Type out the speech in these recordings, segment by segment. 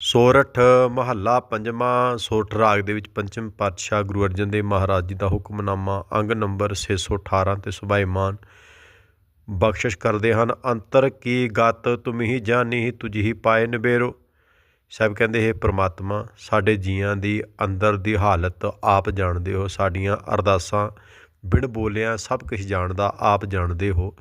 ਸੋਰਠ ਮਹੱਲਾ ਪੰਜਵਾਂ ਸੋਰਠ ਰਾਗ ਦੇ ਵਿੱਚ ਪੰਚਮ ਪਾਤਸ਼ਾਹ ਗੁਰੂ ਅਰਜਨ ਦੇਵ ਮਹਾਰਾਜ ਜੀ ਦਾ ਹੁਕਮਨਾਮਾ ਅੰਗ ਨੰਬਰ 618 ਤੇ ਸੁਭਾਈਮਾਨ ਬਖਸ਼ਿਸ਼ ਕਰਦੇ ਹਨ। ਅੰਤਰ ਕੀ ਗਤ ਤੁਮ ਹੀ ਜਾਣੀ, ਤੁਝ ਹੀ ਪਾਏ ਨਿਬੇਰੋ ਸਾਹਿਬ ਕਹਿੰਦੇ, ਹੈ ਪ੍ਰਮਾਤਮਾ, ਸਾਡੇ ਜੀਆਂ ਦੀ ਅੰਦਰ ਦੀ ਹਾਲਤ ਆਪ ਜਾਣਦੇ ਹੋ, ਸਾਡੀਆਂ ਅਰਦਾਸਾਂ ਬਿਨ ਬੋਲਿਆਂ ਸਭ ਕੁਝ ਜਾਣਦਾ, ਆਪ ਜਾਣਦੇ ਹੋ।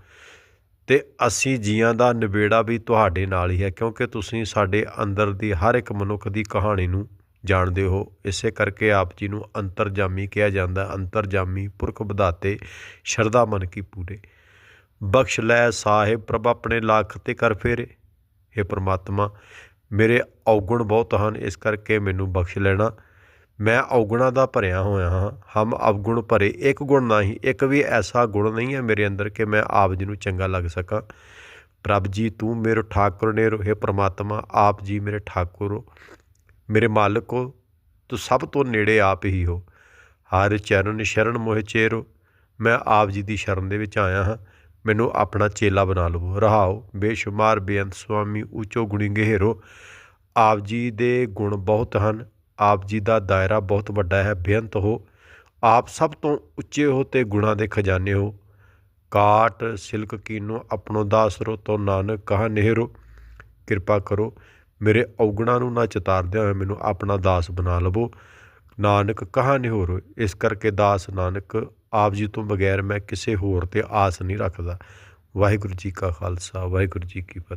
ਅਤੇ ਅਸੀਂ ਜੀਆਂ ਦਾ ਨਿਬੇੜਾ ਵੀ ਤੁਹਾਡੇ ਨਾਲ ਹੀ ਹੈ, ਕਿਉਂਕਿ ਤੁਸੀਂ ਸਾਡੇ ਅੰਦਰ ਦੀ ਹਰ ਇੱਕ ਮਨੁੱਖ ਦੀ ਕਹਾਣੀ ਨੂੰ ਜਾਣਦੇ ਹੋ। ਇਸੇ ਕਰਕੇ ਆਪ ਜੀ ਨੂੰ ਅੰਤਰਜਾਮੀ ਕਿਹਾ ਜਾਂਦਾ ਹੈ। ਅੰਤਰਜਾਮੀ ਪੁਰਖ ਵਧਾਤੇ, ਸ਼ਰਧਾ ਮਨ ਕੀ ਪੂਰੇ। ਬਖਸ਼ ਲੈ ਸਾਹਿਬ, ਪ੍ਰਭ ਆਪਣੇ ਲੱਖ ਤੇ ਕਰ ਫੇਰੇ। हे ਪ੍ਰਮਾਤਮਾ, ਮੇਰੇ ਔਗੁਣ ਬਹੁਤ ਹਨ, ਇਸ ਕਰਕੇ ਮੈਨੂੰ ਬਖਸ਼ ਲੈਣਾ। ਮੈਂ ਔਗੁਣਾਂ ਦਾ ਭਰਿਆ ਹੋਇਆ ਹਾਂ। ਹਮ ਅਵਗੁਣ ਭਰੇ, ਇੱਕ ਗੁਣ ਨਹੀਂ, ਇੱਕ ਵੀ ਐਸਾ ਗੁਣ ਨਹੀਂ ਹੈ ਮੇਰੇ ਅੰਦਰ ਕਿ ਮੈਂ ਆਪ ਜੀ ਨੂੰ ਚੰਗਾ ਲੱਗ ਸਕਾਂ। ਪ੍ਰਭ ਜੀ, ਤੂੰ ਮੇਰੇ ਠਾਕੁਰ ਨੇ ਰੋਹੇ ਪ੍ਰਮਾਤਮਾ, ਆਪ ਜੀ ਮੇਰੇ ਠਾਕੁਰ ਹੋ। ਮੇਰੇ ਮਾਲਕ ਹੋ, ਤੂੰ ਸਭ ਤੋਂ ਨੇੜੇ ਆਪ ਹੀ ਹੋ। ਹਰ ਚਰਨ ਸ਼ਰਨ ਮੋਹਿ ਚੇਰੋ, ਮੈਂ ਆਪ ਜੀ ਦੀ ਸ਼ਰਨ ਦੇ ਵਿੱਚ ਆਇਆ ਹਾਂ। ਮੈਨੂੰ ਆਪਣਾ ਚੇਲਾ ਬਣਾ ਲਵੋ, ਰਹਾਓ। ਬੇਸ਼ੁਮਾਰ, ਬੇਅੰਤ ਸੁਆਮੀ, ਉੱਚੋ ਗੁਣੀ ਗਹਿਰੋ। ਆਪ ਜੀ ਦੇ ਗੁਣ ਬਹੁਤ ਹਨ। ਆਪ ਜੀ ਦਾ ਦਾਇਰਾ ਬਹੁਤ ਵੱਡਾ ਹੈ, ਬੇਅੰਤ ਹੋ। ਆਪ ਸਭ ਤੋਂ ਉੱਚੇ ਹੋ ਤੇ ਗੁਣਾਂ ਦੇ ਖਜ਼ਾਨੇ ਹੋ। ਕਾਟ ਸਿਲਕ ਕੀਨੋ ਆਪਣੋ ਦਾਸਰੋ ਤੋਂ ਨਾਨਕ ਕਹਾ ਨਹਿਰੋ। ਕਿਰਪਾ ਕਰੋ, ਮੇਰੇ ਔਗਣਾ ਨੂੰ ਨਾ ਚਿਤਾਰਦਿਆਂ ਹੋਏ ਮੈਨੂੰ ਆਪਣਾ ਦਾਸ ਬਣਾ ਲਵੋ। ਨਾਨਕ ਕਹਾ ਨਿਹੋਰੋ, ਇਸ ਕਰਕੇ ਦਾਸ ਨਾਨਕ, ਆਪ ਜੀ ਤੋਂ ਬਗੈਰ ਮੈਂ ਕਿਸੇ ਹੋਰ ਤੇ ਆਸ ਨਹੀਂ ਰੱਖਦਾ। ਵਾਹਿਗੁਰੂ ਜੀ ਕਾ ਖਾਲਸਾ, ਵਾਹਿਗੁਰੂ ਜੀ ਕੀ ਫਤਿਹ।